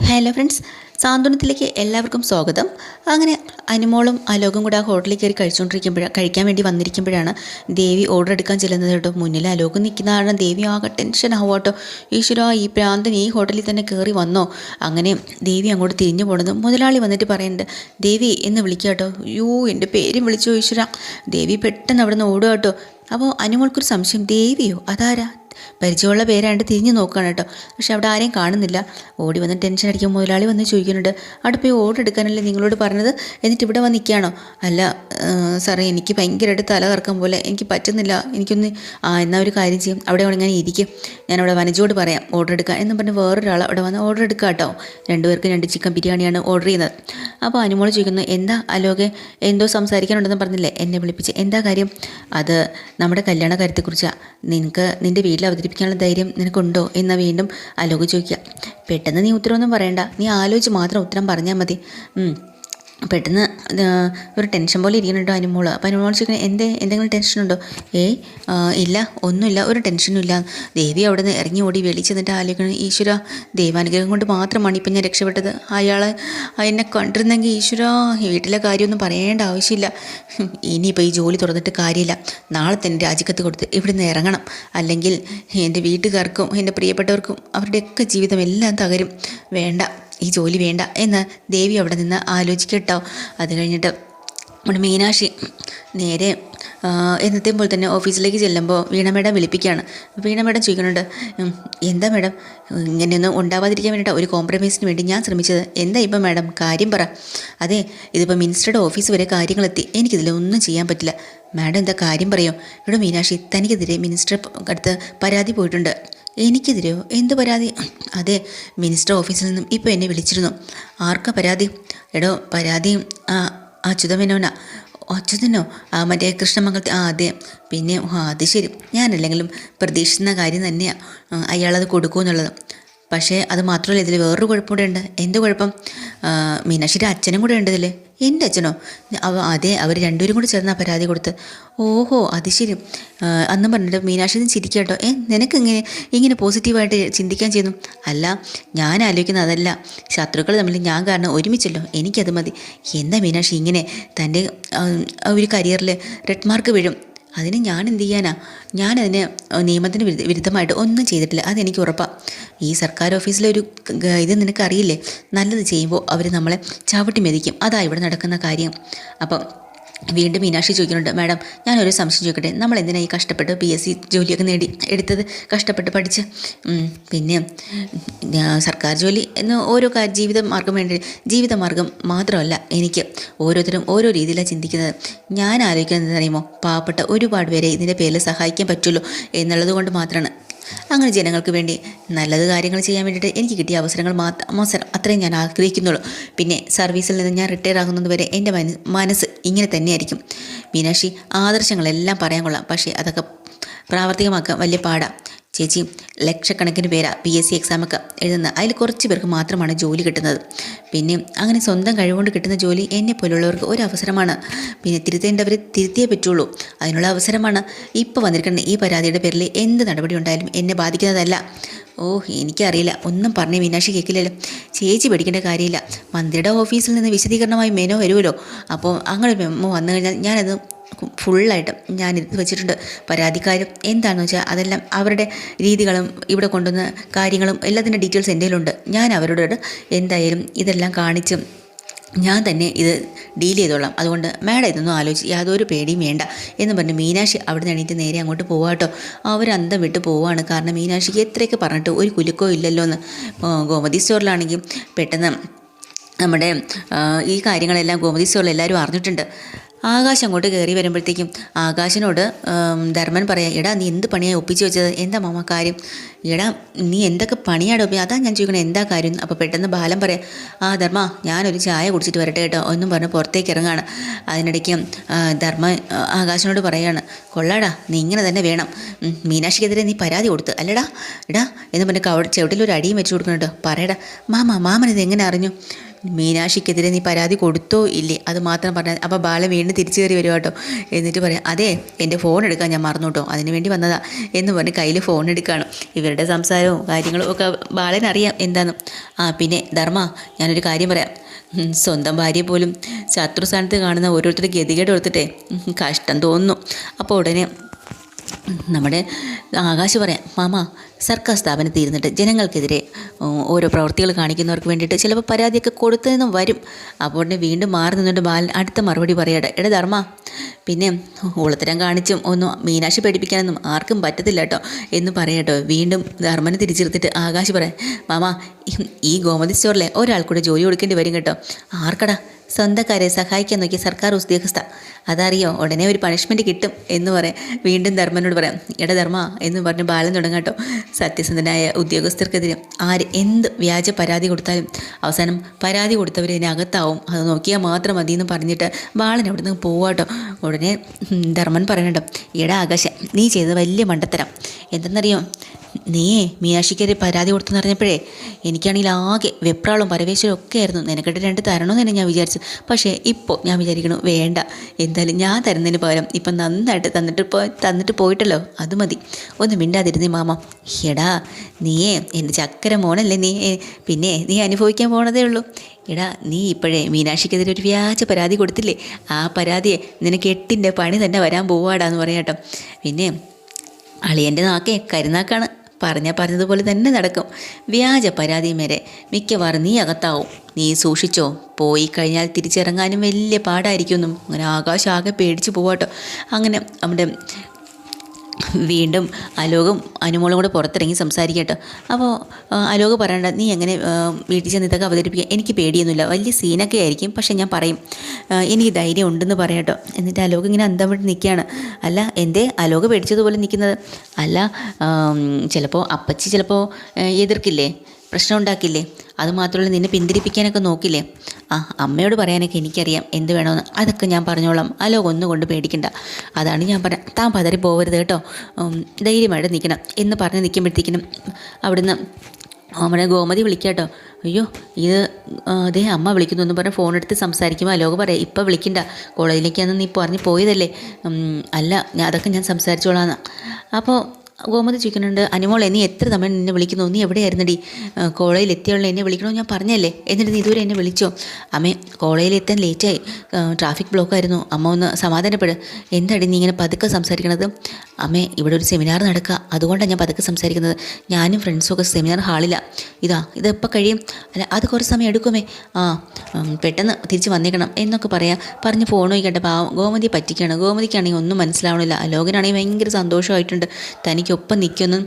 Hello friends സാന്ത്വനത്തിലേക്ക് എല്ലാവർക്കും സ്വാഗതം. അങ്ങനെ അനുമോളും അലോകും കൂടെ ആ ഹോട്ടലിൽ കയറി കഴിച്ചുകൊണ്ടിരിക്കുമ്പോഴാണ് കഴിക്കാൻ വേണ്ടി വന്നിരിക്കുമ്പോഴാണ് ദേവി ഓർഡർ എടുക്കാൻ ചെല്ലുന്നത് കേട്ടോ. മുന്നിൽ അലോക് നിൽക്കുന്ന കാരണം ദേവി ആകെ ടെൻഷൻ ആവും കേട്ടോ. ഈശ്വര ഈ പ്രാന്തൻ ഈ ഹോട്ടലിൽ തന്നെ കയറി വന്നോ? അങ്ങനെ ദേവി അങ്ങോട്ട് തിരിഞ്ഞു പോണത് മുതലാളി വന്നിട്ട് പറയുന്നുണ്ട് ദേവി എന്ന് വിളിക്കുക കേട്ടോ. യോ എന്റെ പേരും വിളിച്ചു ഈശ്വര. ദേവി പെട്ടെന്ന് അവിടെ നിന്ന് ഓടുക കേട്ടോ. അപ്പോൾ അനുമോൾക്കൊരു സംശയം ദേവിയോ? അതാരാ? പരിചയമുള്ള പേരാണ്ട് തിരിഞ്ഞു നോക്കുകയാണ് കേട്ടോ. പക്ഷെ അവിടെ ആരെയും കാണുന്നില്ല. ഓടി വന്ന് ടെൻഷൻ അടിക്കും മുതലാളി വന്ന് ചോദിക്കുന്നുണ്ട് അവിടെ പോയി ഓർഡർ എടുക്കാനല്ലേ നിങ്ങളോട് പറഞ്ഞത്? എന്നിട്ട് ഇവിടെ വന്ന് നിൽക്കുകയാണോ? അല്ല സാറേ എനിക്ക് ഭയങ്കരമായിട്ട് തല കറക്കം പോലെ എനിക്ക് പറ്റുന്നില്ല. എനിക്കൊന്ന് ആ എന്നാൽ ഒരു കാര്യം ചെയ്യും. അവിടെ ഞാൻ ഇരിക്കും. ഞാൻ അവിടെ വനജോട് പറയാം ഓർഡർ എടുക്കാൻ എന്നും പറഞ്ഞ് വേറൊരാൾ അവിടെ വന്ന് ഓർഡർ എടുക്കുക കേട്ടോ. രണ്ടുപേർക്ക് രണ്ട് ചിക്കൻ ബിരിയാണിയാണ് ഓർഡർ ചെയ്യുന്നത്. അപ്പോൾ അനുമോൾ ചോദിക്കുന്നു എന്താ അലോകെ എന്തോ സംസാരിക്കാനുണ്ടെന്ന് പറഞ്ഞില്ലേ? എന്നെ വിളിപ്പിച്ച് എന്താ കാര്യം? അത് നമ്മുടെ കല്യാണ കാര്യത്തെക്കുറിച്ചാണ് നിനക്ക് നിന്റെ വീട്ടിൽ അവതരിപ്പിക്കാനുള്ള ധൈര്യം നിനക്കുണ്ടോ എന്ന് വീണ്ടും അലോക് ചോദിക്കുക പെട്ടെന്ന് നീ ഉത്തരവൊന്നും പറയണ്ട. നീ ആലോചിച്ച് മാത്രം ഉത്തരം പറഞ്ഞാൽ മതി. പെട്ടെന്ന് ഒരു ടെൻഷൻ പോലെ ഇരിക്കുന്നുണ്ടോ അനുമോൾ അപ്പോൾ അനുമോൾ ചോദിക്കുന്നത് എന്തേ? എന്തെങ്കിലും ടെൻഷനുണ്ടോ ഏ ഇല്ല ഒന്നുമില്ല ഒരു ടെൻഷനും ഇല്ല. ദേവി അവിടെ നിന്ന് ഇറങ്ങി ഓടി വെളിച്ചെന്നിട്ട് ആലോചിക്കണം ഈശ്വര ദൈവാനുഗ്രഹം കൊണ്ട് മാത്രമാണ് ഇപ്പം ഞാൻ രക്ഷപ്പെട്ടത്. അയാൾ എന്നെ കണ്ടിരുന്നെങ്കിൽ ഈശ്വര വീട്ടിലെ കാര്യമൊന്നും പറയേണ്ട ആവശ്യമില്ല. ഇനിയിപ്പോൾ ഈ ജോലി തുറന്നിട്ട് കാര്യമില്ല. നാളെ തന്നെ രാജിക്കത്ത് കൊടുത്ത് ഇവിടുന്ന് ഇറങ്ങണം. അല്ലെങ്കിൽ എന്റെ വീട്ടുകാർക്കും എന്റെ പ്രിയപ്പെട്ടവർക്കും അവരുടെയൊക്കെ ജീവിതം എല്ലാം തകരും. വേണ്ട ഈ ജോലി വേണ്ട എന്ന് ദേവി അവിടെ നിന്ന് ആലോചിക്കട്ടോ. അത് കഴിഞ്ഞിട്ട് നമ്മുടെ മീനാക്ഷി നേരെ എന്നത്തെ പോലെ തന്നെ ഓഫീസിലേക്ക് ചെല്ലുമ്പോൾ വീണ മേഡം വിളിപ്പിക്കുകയാണ്. വീണ മേഡം ചോദിക്കുന്നുണ്ട് എന്താ മേഡം? ഇങ്ങനെയൊന്നും ഉണ്ടാവാതിരിക്കാൻ വേണ്ടിയിട്ട് ഒരു കോംപ്രമൈസിന് വേണ്ടി ഞാൻ ശ്രമിച്ചത്. എന്താ ഇപ്പം മേഡം? കാര്യം പറ. അതെ ഇതിപ്പോൾ മിനിസ്റ്ററുടെ ഓഫീസ് വരെ കാര്യങ്ങളെത്തി. എനിക്കിതിലൊന്നും ചെയ്യാൻ പറ്റില്ല. മാഡം എന്താ കാര്യം പറയോ? ഇവിടെ മീനാക്ഷി തനിക്കെതിരെ മിനിസ്റ്റർ അടുത്ത് പരാതി പോയിട്ടുണ്ട്. എനിക്കെതിരെയോ എന്ത് പരാതി? അതെ മിനിസ്റ്റർ ഓഫീസിൽ നിന്നും ഇപ്പോൾ എന്നെ വിളിച്ചിരുന്നു. ആർക്കാ പരാതി? എടോ പരാതി അച്യുതമേനോനാ. അച്യുതനോ? ആ മറ്റേ കൃഷ്ണമംഗലത്തെ ആ അതെ. പിന്നെ അത് ശരി. ഞാനല്ലെങ്കിലും പ്രതീക്ഷിക്കുന്ന കാര്യം തന്നെയാണ് അയാളത് കൊടുക്കുമെന്നുള്ളത്. പക്ഷേ അത് മാത്രമല്ല ഇതിൽ വേറൊരു കുഴപ്പം കൂടെ ഉണ്ട് എന്ത് കുഴപ്പം? മീനാക്ഷിയുടെ അച്ഛനും കൂടെ ഉണ്ട് ഇതിൽ എന്റെ അച്ഛനോ? അതെ അവർ രണ്ടുപേരും കൂടി ചേർന്നാ പരാതി കൊടുത്ത്. ഓഹോ അത് ശരി. അന്നും പറഞ്ഞിട്ട് മീനാക്ഷി ചിരിക്കട്ടോ ഏ നിനക്ക് ഇങ്ങനെ ഇങ്ങനെ പോസിറ്റീവായിട്ട് ചിന്തിക്കാൻ ചെയ്യുന്നു? അല്ല ഞാൻ ആലോചിക്കുന്ന അതല്ല. ശത്രുക്കൾ തമ്മിൽ ഞാൻ കാരണം ഒരുമിച്ചല്ലോ. എനിക്കത് മതി. എന്താ മീനാക്ഷി ഇങ്ങനെ തന്റെ ഒരു കരിയറിൽ റെഡ് മാർക്ക് വീഴും? അതിന് ഞാൻ എന്ത് ചെയ്യാനാ? ഞാനതിന് നിയമത്തിന് വിരുദ്ധ വിരുദ്ധമായിട്ട് ഒന്നും ചെയ്തിട്ടില്ല. അതെനിക്ക് ഉറപ്പാണ് ഈ സർക്കാർ ഓഫീസിലൊരു ഇത് നിനക്കറിയില്ലേ? നല്ലത് ചെയ്യുമ്പോൾ അവർ നമ്മളെ ചവിട്ടി മെതിക്കും. അതാ ഇവിടെ നടക്കുന്ന കാര്യം. അപ്പം വീണ്ടും മീനാക്ഷി ചോദിക്കുന്നുണ്ട് മാഡം ഞാനൊരു സംശയം ചോദിക്കട്ടെ? നമ്മൾ എന്തിനാണ് ഈ കഷ്ടപ്പെട്ട് പി എസ് സി ജോലിയൊക്കെ നേടി എടുത്തത്? കഷ്ടപ്പെട്ട് പഠിച്ച്? പിന്നെ സർക്കാർ ജോലി എന്ന് ഓരോ ജീവിത മാർഗം വേണ്ടി ജീവിത മാർഗം മാത്രമല്ല എനിക്ക് ഓരോരുത്തരും ഓരോ രീതിയിലാണ് ചിന്തിക്കുന്നത്. ഞാൻ ആലോചിക്കുന്നത് അറിയുമോ പാവപ്പെട്ട ഒരുപാട് പേരെ ഇതിന്റെ പേരിൽ സഹായിക്കാൻ പറ്റുള്ളൂ എന്നുള്ളത് കൊണ്ട് മാത്രമാണ് അങ്ങനെ ജനങ്ങൾക്ക് വേണ്ടി നല്ലത് കാര്യങ്ങൾ ചെയ്യാൻ വേണ്ടിയിട്ട് എനിക്ക് കിട്ടിയ അവസരങ്ങൾ മാത്രം അവസരം അത്രയും ഞാൻ ആഗ്രഹിക്കുന്നുള്ളൂ. പിന്നെ സർവീസിൽ നിന്ന് ഞാൻ റിട്ടയർ ആകുന്നത് വരെ എന്റെ മനസ് മനസ്സ് ഇങ്ങനെ തന്നെയായിരിക്കും. മീനാക്ഷി ആദർശങ്ങളെല്ലാം പറയാൻ കൊള്ളാം. പക്ഷേ അതൊക്കെ പ്രാവർത്തികമാക്കാൻ വലിയ പാടാണ് ചേച്ചി ലക്ഷക്കണക്കിന് പേരാ പി എസ് സി എക്സാമൊക്കെ എഴുതുന്നത് അതിൽ കുറച്ച് പേർക്ക് മാത്രമാണ് ജോലി കിട്ടുന്നത്. പിന്നെ അങ്ങനെ സ്വന്തം കഴിവുകൊണ്ട് കിട്ടുന്ന ജോലി എന്നെ പോലുള്ളവർക്ക് ഒരു അവസരമാണ്. പിന്നെ തിരുത്തേണ്ടവരെ തിരുത്തിയേ പറ്റുള്ളൂ. അതിനുള്ള അവസരമാണ് ഇപ്പോൾ വന്നിരിക്കുന്ന ഈ പരാതിയുടെ പേരിൽ എന്ത് നടപടി ഉണ്ടായാലും എന്നെ ബാധിക്കുന്നതല്ല. ഓ എനിക്കറിയില്ല. ഒന്നും പറഞ്ഞ് മീനാക്ഷി കേൾക്കില്ലല്ലോ ചേച്ചി പേടിക്കേണ്ട കാര്യമില്ല. മന്ത്രിയുടെ ഓഫീസിൽ നിന്ന് വിശദീകരണമായി മെനോ വരുമല്ലോ. അപ്പോൾ അങ്ങനെ മെമ്മോ വന്നു കഴിഞ്ഞാൽ ഞാനത് ഫുള്ളായിട്ട് ഞാൻ ഇത് വെച്ചിട്ടുണ്ട്. പരാതിക്കാരും എന്താണെന്ന് വെച്ചാൽ അതെല്ലാം അവരുടെ രീതികളും ഇവിടെ കൊണ്ടുവന്ന കാര്യങ്ങളും എല്ലാത്തിന്റെ ഡീറ്റെയിൽസ് എന്റെ ഞാൻ അവരോട് എന്തായാലും ഇതെല്ലാം കാണിച്ചും ഞാൻ തന്നെ ഇത് ഡീൽ ചെയ്തോളാം. അതുകൊണ്ട് മാഡം ഇതൊന്നും ആലോചിച്ച് യാതൊരു പേടിയും വേണ്ട എന്ന് പറഞ്ഞ് മീനാക്ഷി അവിടെ നിന്ന് എണീറ്റ് നേരെ അങ്ങോട്ട് പോവാട്ടോ അവർ അന്തം വിട്ട് പോവാണ്. കാരണം മീനാക്ഷിക്ക് എത്രയൊക്കെ പറഞ്ഞിട്ട് ഒരു കുലുക്കോ ഇല്ലല്ലോ എന്ന് ഗോമതി സ്റ്റോറിലാണെങ്കിൽ പെട്ടെന്ന് നമ്മുടെ ഈ കാര്യങ്ങളെല്ലാം ഗോമതി സ്റ്റോറിൽ എല്ലാവരും അറിഞ്ഞിട്ടുണ്ട്. ആകാശ് അങ്ങോട്ട് കയറി വരുമ്പോഴത്തേക്കും ആകാശനോട് ധർമ്മൻ പറയാം എടാ നീ എന്ത് പണിയാണ് ഒപ്പിച്ച് വെച്ചത്? എന്താ മാമ കാര്യം? എടാ നീ എന്തൊക്കെ പണിയാണ് ഒപ്പിച്ചത് അതാ ഞാൻ ചോദിക്കണം എന്താ കാര്യം? അപ്പോൾ പെട്ടെന്ന് ബാലം പറയാം ആ ധർമ്മ ഞാനൊരു ചായ കുടിച്ചിട്ട് വരട്ടെ കേട്ടോ. ഒന്നും പറഞ്ഞ് പുറത്തേക്ക് ഇറങ്ങാണ്. അതിനിടയ്ക്ക് ധർമ്മ ആകാശനോട് പറയാണ് കൊള്ളാടാ നീ ഇങ്ങനെ തന്നെ വേണം. മീനാക്ഷിക്കെതിരെ നീ പരാതി കൊടുത്ത്. അല്ലടാ എടാ എന്ന് പറഞ്ഞ് കവ ചെവിട്ടിൽ ഒരു അടിയും വെച്ച് കൊടുക്കണം കേട്ടോ. പറയടാ മാമ മാമൻ ഇത് എങ്ങനെ അറിഞ്ഞു? മീനാക്ഷിക്കെതിരെ നീ പരാതി കൊടുത്തോ? ഇല്ലേ. അത് മാത്രം പറഞ്ഞാൽ അപ്പോൾ ബാല വീണ്ടും തിരിച്ചു കയറി വരും കേട്ടോ. എന്നിട്ട് പറയാം അതെ എന്റെ ഫോൺ എടുക്കാൻ ഞാൻ മറന്നു കേട്ടോ. അതിന് വേണ്ടി വന്നതാ. എന്ന് പറഞ്ഞ് കയ്യിൽ ഫോൺ എടുക്കുകയാണ് ഇവരുടെ സംസാരവും കാര്യങ്ങളും ഒക്കെ ബാലനറിയാം എന്താണെന്ന് ആ പിന്നെ ധർമ്മ ഞാനൊരു കാര്യം പറയാം. സ്വന്തം ഭാര്യയെ പോലും ശത്രുസ്ഥാനത്ത് കാണുന്ന ഓരോരുത്തരുടെ ഗതികേട് കൊടുത്തിട്ടേ കഷ്ടം തോന്നുന്നു. അപ്പോൾ ഉടനെ നമ്മുടെ ആകാശ് പറയാം മാമ സർക്കാർ സ്ഥാപനത്തിൽ ഇരുന്നിട്ട് ജനങ്ങൾക്കെതിരെ ഓരോ പ്രവൃത്തികൾ കാണിക്കുന്നവർക്ക് വേണ്ടിയിട്ട് ചിലപ്പോൾ പരാതിയൊക്കെ കൊടുത്തതെന്നും വരും. അപ്പോൾ ഉടനെ വീണ്ടും മാറി നിന്നിട്ട് ബാലൻ അടുത്ത മറുപടി പറയട്ടെ എടാ ധർമ്മ പിന്നെ ഉളത്തരം കാണിച്ചും ഒന്നും മീനാക്ഷി പഠിപ്പിക്കാനൊന്നും ആർക്കും പറ്റത്തില്ല കേട്ടോ എന്ന് പറയട്ടോ വീണ്ടും ധർമ്മനെ തിരിച്ചെടുത്തിട്ട് ആകാശ് പറയാം മാമ ഈ- ഗോമതി സ്റ്റോറിലെ ഒരാൾക്കൂടെ കൂടെ ജോലി കൊടുക്കേണ്ടി വരും കേട്ടോ ആർക്കടാ സ്വന്തക്കാരെ സഹായിക്കാൻ നോക്കിയ സർക്കാർ ഉദ്യോഗസ്ഥ. അതറിയോ ഉടനെ ഒരു പണിഷ്മെന്റ് കിട്ടും എന്ന് പറയാം. വീണ്ടും ധർമ്മനോട് പറയാം എടാ ധർമ്മ എന്ന് പറഞ്ഞ് ബാലൻ തുടങ്ങാട്ടോ സത്യസന്ധനായ ഉദ്യോഗസ്ഥർക്കെതിരെ ആര് എന്ത് വ്യാജ പരാതി കൊടുത്താലും അവസാനം പരാതി കൊടുത്തവർ ഇതിനകത്താവും. അത് നോക്കിയാൽ മാത്രം മതി എന്ന് പറഞ്ഞിട്ട് ബാലൻ അവിടെ നിന്ന് പോവാട്ടോ ഉടനെ ധർമ്മൻ പറയണ്ടോ എടാ ആകാശ നീ ചെയ്തത് വലിയ മണ്ടത്തരം. എന്തെന്നറിയോ നീ മീനാക്ഷിക്കെതിരെ പരാതി കൊടുത്തെന്ന് അറിഞ്ഞപ്പോഴേ എനിക്കാണെങ്കിൽ ആകെ വെപ്രാളും പരവേശവും ഒക്കെ ആയിരുന്നു. നിനക്കിട്ട് രണ്ട് തരണമെന്ന് തന്നെ ഞാൻ വിചാരിച്ചു പക്ഷേ ഇപ്പോൾ ഞാൻ വിചാരിക്കണു വേണ്ട. എന്തായാലും ഞാൻ തരുന്നതിന് പകരം ഇപ്പം നന്നായിട്ട് തന്നിട്ട് പോ തന്നിട്ട് പോയിട്ടല്ലോ അത് മതി. ഒന്ന് മിണ്ടാതിരുന്നേ മാമ. എടാ നീയേ എന്റെ ചക്കര മോണല്ലേ നീ? പിന്നെ നീ അനുഭവിക്കാൻ പോണതേ ഉള്ളൂ. എടാ നീ ഇപ്പോഴേ മീനാക്ഷിക്കെതിരെ ഒരു വ്യാജ പരാതി കൊടുത്തില്ലേ? ആ പരാതിയെ നിനക്ക് എട്ടിന്റെ പണി തന്നെ വരാൻ പോവാടാന്ന് പറയാട്ടോ പിന്നെ അളിയന്റെ നാക്കേ കരുനാക്കാണ്. പറഞ്ഞാൽ പറഞ്ഞതുപോലെ തന്നെ നടക്കും. വ്യാജ പരാതിയും വരെ. മിക്കവാറും നീ അകത്താവും. നീ സൂക്ഷിച്ചോ. പോയി കഴിഞ്ഞാൽ തിരിച്ചിറങ്ങാനും വലിയ പാടായിരിക്കുമെന്നും അങ്ങനെ ആകാശം ആകെ പേടിച്ച് പോവാട്ടോ. അങ്ങനെ നമ്മുടെ വീണ്ടും അലോകും അനുമോളും കൂടെ പുറത്തിറങ്ങി സംസാരിക്കട്ടോ. അപ്പോൾ അലോക് പറയണ്ട നീ എങ്ങനെ വീട്ടിൽ ചെന്ന് ഇതൊക്കെ അവതരിപ്പിക്കുക എനിക്ക് പേടിയൊന്നുമില്ല. വലിയ സീനൊക്കെ ആയിരിക്കും പക്ഷേ ഞാൻ പറയും എനിക്ക് ധൈര്യം ഉണ്ടെന്ന് പറയട്ടോ. എന്നിട്ട് അലോക് ഇങ്ങനെ അന്തം വിട്ട് നിൽക്കുകയാണ് അല്ല എന്റെ അലോക് പേടിച്ചതുപോലെ നിൽക്കുന്നത് അല്ല ചിലപ്പോൾ അപ്പച്ചി ചിലപ്പോൾ എതിർക്കില്ലേ? പ്രശ്നം ഉണ്ടാക്കില്ലേ അതുമാത്രമല്ല നിന്നെ പിന്തിരിപ്പിക്കാനൊക്കെ നോക്കില്ലേ? ആ അമ്മയോട് പറയാനൊക്കെ എനിക്കറിയാം. എന്ത് വേണമെന്ന് അതൊക്കെ ഞാൻ പറഞ്ഞോളാം. അലോ ഒന്നുകൊണ്ട് പേടിക്കണ്ട. അതാണ് ഞാൻ പറഞ്ഞ. താൻ പതറി പോകരുത് കേട്ടോ. ധൈര്യമായിട്ട് നിൽക്കണം എന്ന് പറഞ്ഞ് നിൽക്കുമ്പോഴത്തേക്കിനും അവിടുന്ന് നമ്മുടെ ഗോമതി വിളിക്കാട്ടോ അയ്യോ ഇത് അതേ അമ്മ വിളിക്കുന്നു എന്ന് പറഞ്ഞ് ഫോൺ എടുത്ത് സംസാരിക്കുമ്പോൾ അലോക പറയാം ഇപ്പം വിളിക്കണ്ട. കോളേജിലേക്കാണെന്ന് നീ പറഞ്ഞ് പോയതല്ലേ? അല്ല അതൊക്കെ ഞാൻ സംസാരിച്ചോളാന്ന്. അപ്പോൾ ഗോമതി ചോദിക്കുന്നുണ്ട് അനുമോളെ നീ എത്ര തവണ എന്നെ വിളിക്കുന്നു? നീ എവിടെയായിരുന്നടി? കോളേജിൽ എത്തിയുള്ള എന്നെ വിളിക്കണമെന്ന് ഞാൻ പറഞ്ഞല്ലേ. എന്നിട്ട് നീ ഇതുവരെ എന്നെ വിളിച്ചോ. അമ്മേ കോളേജിൽ എത്താൻ ലേറ്റായി ട്രാഫിക് ബ്ലോക്കായിരുന്നു അമ്മ ഒന്ന് സമാധാനപ്പെട്. എന്താടി നീ ഇങ്ങനെ പതുക്കെ സംസാരിക്കണത്? അമ്മേ ഇവിടെ ഒരു സെമിനാർ നടക്കുക അതുകൊണ്ടാണ് ഞാൻ പതുക്കെ സംസാരിക്കുന്നത്. ഞാനും ഫ്രണ്ട്സും ഒക്കെ സെമിനാർ ഹാളിലാണ് ഇതാ ഇതെപ്പോൾ കഴിയും? അല്ല അത് കുറച്ച് സമയം എടുക്കുമേ. ആ പെട്ടെന്ന് തിരിച്ച് വന്നേക്കണം. എന്നൊക്കെ പറയാം. പറഞ്ഞ് ഫോൺ നോക്കിക്കട്ടെ പാവം ഗോമതിയെ പറ്റിക്കുകയാണ് ഗോമതിക്കാണെങ്കിൽ ഒന്നും മനസ്സിലാവണില്ല. അലോകനാണെങ്കിൽ ഭയങ്കര സന്തോഷമായിട്ടുണ്ട്. തനിക്കൊപ്പം നിൽക്കുമെന്ന്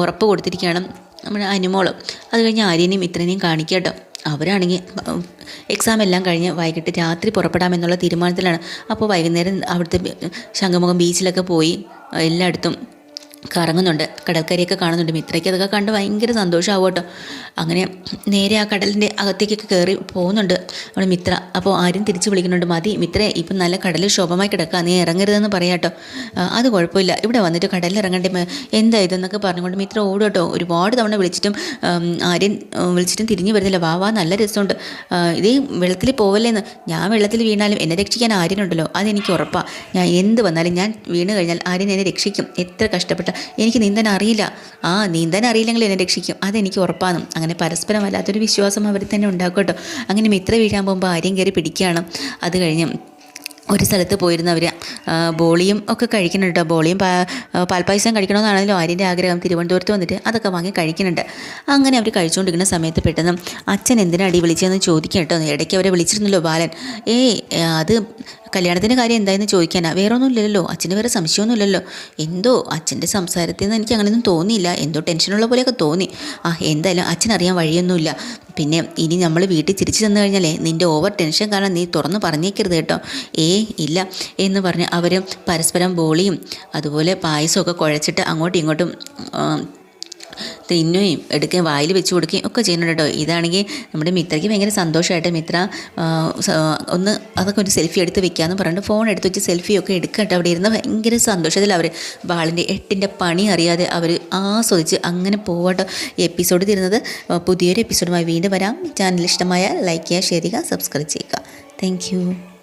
ഉറപ്പ് കൊടുത്തിരിക്കുകയാണ് നമ്മുടെ അനുമോൾ. അത് കഴിഞ്ഞ് ആര്യനെയും ഇത്രനെയും കേട്ടോ. അവരാണെങ്കിൽ എക്സാം എല്ലാം കഴിഞ്ഞ് വൈകിട്ട് രാത്രി പുറപ്പെടാമെന്നുള്ള തീരുമാനത്തിലാണ്. അപ്പോൾ വൈകുന്നേരം അവിടുത്തെ ശംഖുമുഖം ബീച്ചിലൊക്കെ പോയി എല്ലായിടത്തും കറങ്ങുന്നുണ്ട്. കടൽക്കരയൊക്കെ കാണുന്നുണ്ട്. മിത്രയ്ക്ക് അതൊക്കെ കണ്ട് ഭയങ്കര സന്തോഷമാവും കേട്ടോ അങ്ങനെ നേരെ ആ കടലിന്റെ അകത്തേക്കൊക്കെ കയറി പോകുന്നുണ്ട് നമ്മുടെ മിത്ര. അപ്പോൾ ആരും തിരിച്ച് വിളിക്കുന്നുണ്ട്. മതി മിത്രേ ഇപ്പം നല്ല കടൽ ശോഭമായി കിടക്കുക നീ ഇറങ്ങരുതെന്ന് പറയാം കേട്ടോ. അത് കുഴപ്പമില്ല. ഇവിടെ വന്നിട്ട് കടലിൽ ഇറങ്ങേണ്ട എന്താ ഇതെന്നൊക്കെ പറഞ്ഞുകൊണ്ട് മിത്ര ഓടും കേട്ടോ. ഒരുപാട് തവണ വിളിച്ചിട്ടും ആരും വിളിച്ചിട്ടും തിരിഞ്ഞു വരുന്നില്ല. വാ വാ നല്ല രസമുണ്ട്. ഇതേ വെള്ളത്തിൽ പോവല്ലേന്ന്. ഞാൻ വെള്ളത്തിൽ വീണാലും എന്നെ രക്ഷിക്കാൻ ആര്യനുണ്ടല്ലോ. അതെനിക്ക് ഉറപ്പാണ് ഞാൻ എന്ത് വന്നാലും ഞാൻ വീണ് കഴിഞ്ഞാൽ ആര്യൻ എന്നെ രക്ഷിക്കും. എത്ര കഷ്ടപ്പെട്ട എനിക്ക് നീന്താൻ അറിയില്ല. ആ നീന്താൻ അറിയില്ലെങ്കിൽ എന്നെ രക്ഷിക്കും. അതെനിക്ക് ഉറപ്പാണ്. അങ്ങനെ പരസ്പരം വല്ലാത്തൊരു വിശ്വാസം അവർ തന്നെ ഉണ്ടാക്കും കേട്ടോ അങ്ങനെ മിത്ര വീഴാൻ പോകുമ്പോൾ ആര്യം കയറി പിടിക്കുകയാണ്. അത് കഴിഞ്ഞ് ഒരു സ്ഥലത്ത് പോയിരുന്ന അവർ ബോളിയും ഒക്കെ കഴിക്കുന്നുണ്ട് ബോളിയും പാ പാൽപ്പായസം കഴിക്കണമെന്നാണല്ലോ ആര്യന്റെ ആഗ്രഹം തിരുവനന്തപുരത്ത് വന്നിട്ട് അതൊക്കെ വാങ്ങി കഴിക്കുന്നുണ്ട്. അങ്ങനെ അവർ കഴിച്ചുകൊണ്ടിരിക്കുന്ന സമയത്ത് പെട്ടെന്ന് അച്ഛൻ എന്തിനാടി വിളിച്ചതെന്ന് ചോദിക്കാം കേട്ടോ ഇടയ്ക്ക് അവരെ വിളിച്ചിരുന്നല്ലോ ബാലൻ. ഏയ് അത് കല്യാണത്തിന്റെ കാര്യം എന്തായെന്ന് ചോദിക്കാനാ. വേറെ ഒന്നും ഇല്ലല്ലോ അച്ഛന് വേറെ സംശയമൊന്നുമില്ലല്ലോ. എന്തോ അച്ഛന്റെ സംസാരത്തിൽ നിന്ന് എനിക്ക് അങ്ങനെയൊന്നും തോന്നിയില്ല. എന്തോ ടെൻഷനുള്ള പോലെയൊക്കെ തോന്നി. ആ എന്തായാലും അച്ഛനറിയാൻ വഴിയൊന്നുമില്ല. പിന്നെ ഇനി നമ്മൾ വീട്ടിൽ തിരിച്ചു ചെന്ന് കഴിഞ്ഞാലേ നിന്റെ ഓവർ ടെൻഷൻ കാരണം നീ തുറന്ന് പറഞ്ഞേക്കരുത് കേട്ടോ. ഏ ഇല്ല എന്ന് പറഞ്ഞ് അവർ പരസ്പരം ബോളിയും അതുപോലെ പായസമൊക്കെ കുഴച്ചിട്ട് അങ്ങോട്ടും ഇങ്ങോട്ടും തിന്നുകയും എടുക്കുകയും വായിൽ വെച്ച് കൊടുക്കുകയും ഒക്കെ ചെയ്യുന്നുണ്ട് കേട്ടോ. ഇതാണെങ്കിൽ നമ്മുടെ മിത്രയ്ക്ക് ഭയങ്കര സന്തോഷമായിട്ട് മിത്ര ഒന്ന് അതൊക്കെ ഒരു സെൽഫി എടുത്ത് വെക്കാമെന്ന് പറഞ്ഞിട്ട് ഫോൺ എടുത്ത് വെച്ച് സെൽഫിയൊക്കെ എടുക്കട്ടെ അവിടെ ഇരുന്ന് ഭയങ്കര സന്തോഷത്തിൽ അവർ വാളിന്റെ എട്ടിന്റെ പണി അറിയാതെ അവർ ആസ്വദിച്ച് അങ്ങനെ പോവാട്ടോ എപ്പിസോഡ് തീരുന്നത് പുതിയൊരു എപ്പിസോഡുമായി വീണ്ടും വരാം. ചാനൽ ഇഷ്ടമായ ലൈക്ക് ചെയ്യുക ഷെയർ ചെയ്യുക സബ്സ്ക്രൈബ് ചെയ്യുക. താങ്ക്